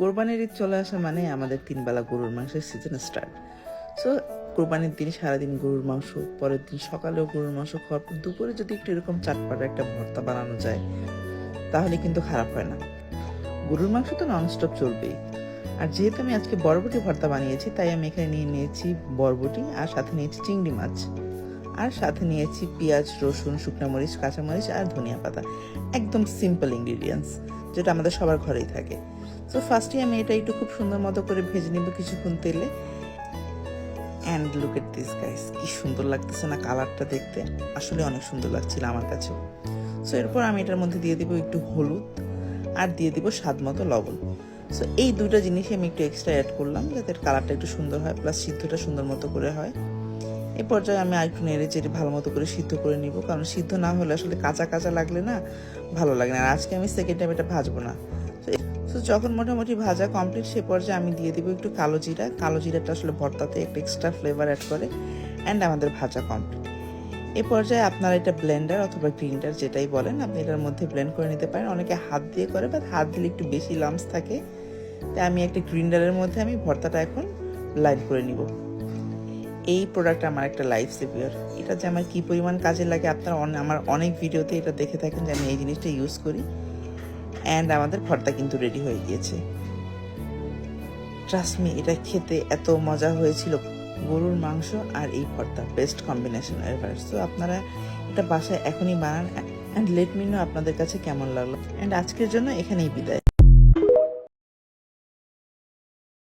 কোরবানির ঈদ চলে আসা মানে আমাদের তিন বেলা গরুর মাংসের সিজন স্টার্ট সো কোরবানির দিন সারাদিন গরুর মাংস, পরের দিন সকালেও গরুর মাংস খাওয়ার পর দুপুরে যদি একটু এরকম চাটপাটা একটা ভর্তা বানানো যায়, তাহলে কিন্তু খারাপ হয় না। গরুর মাংস তো ননস্টপ চলবেই। আর যেহেতু আমি আজকে বরবটি ভর্তা বানিয়েছি, তাই আমি এখানে নিয়ে নিয়েছি বরবটি আর সাথে নিয়েছি চিংড়ি মাছ। আর সাথে নিয়েছি পেঁয়াজ, রসুন, শুকনো মরিচ কাঁচামরিচ আর ধনিয়া পাতা। একদম সিম্পল ইনগ্রিডিয়েন্টস যেটা আমাদের সবার ঘরেই থাকে। তো ফার্স্টে আমি এটা একটু খুব সুন্দর মতো করে ভেজে নেব কিছুক্ষণ তেলে। And look at this guys কি সুন্দর লাগতেছে না কালারটা দেখতে। আসলে অনেক সুন্দর লাগছিল আমার কাছে সো এরপর আমি এটার মধ্যে দিয়ে দিব একটু হলুদ আর দিয়ে দিব স্বাদ মতো লবণ। সো এই দুটো জিনিসই আমি একটু এক্সট্রা অ্যাড করলাম যাতে কালারটা একটু সুন্দর হয় প্লাস সিদ্ধটা সুন্দর মতো করে হয়। এই পর্যায়ে আমি আরেকটু নেড়ে চেড়ে ভালো মতো করে সিদ্ধ করে নিব। কারণ সিদ্ধ না হলে আসলে কাঁচা কাঁচা লাগলে না ভালো লাগে না। আর আজকে আমি সেকেন্ড টাইম এটা ভাজবো না। তো যখন মোটামুটি ভাজা কমপ্লিট সে পর্যায়ে আমি দিয়ে দিব একটু কালো জিরা। কালো জিরাটা আসলে ভর্তাতে একটু এক্সট্রা ফ্লেভার অ্যাড করে। অ্যান্ড আমাদের ভাজা কমপ্লিট এ পর্যায়ে আপনারা এটা ব্লেন্ডার অথবা গ্রিন্ডার যেটাই বলেন, আপনি এটার মধ্যে ব্লেন্ড করে নিতে পারেন। অনেকে হাত দিয়ে করে বাট হাত দিলে একটু বেশি লামস থাকে। তাই আমি একটা গ্রিন্ডারের মধ্যে আমি ভর্তাটা এখন লাইন করে নিব। এই প্রোডাক্ট আমার একটা লাইফ সেভিয়ার এটা যে আমার কী পরিমাণ কাজে লাগে, আপনারা আমার অনেক ভিডিওতে এটা দেখে থাকেন যে আমি এই জিনিসটা ইউজ করি। অ্যান্ড আমাদের ভর্তা কিন্তু রেডি হয়ে গিয়েছে। ট্রাস্ট মি এটা খেতে এত মজা হয়েছিল। গরুর মাংস আর এই ভর্তা বেস্ট কম্বিনেশন এভার সো আপনারা এটা বাসায় এখনই বানান। অ্যান্ড লেট মি নো আপনাদের কাছে কেমন লাগল। অ্যান্ড আজকের জন্য এখানেই বিদায়।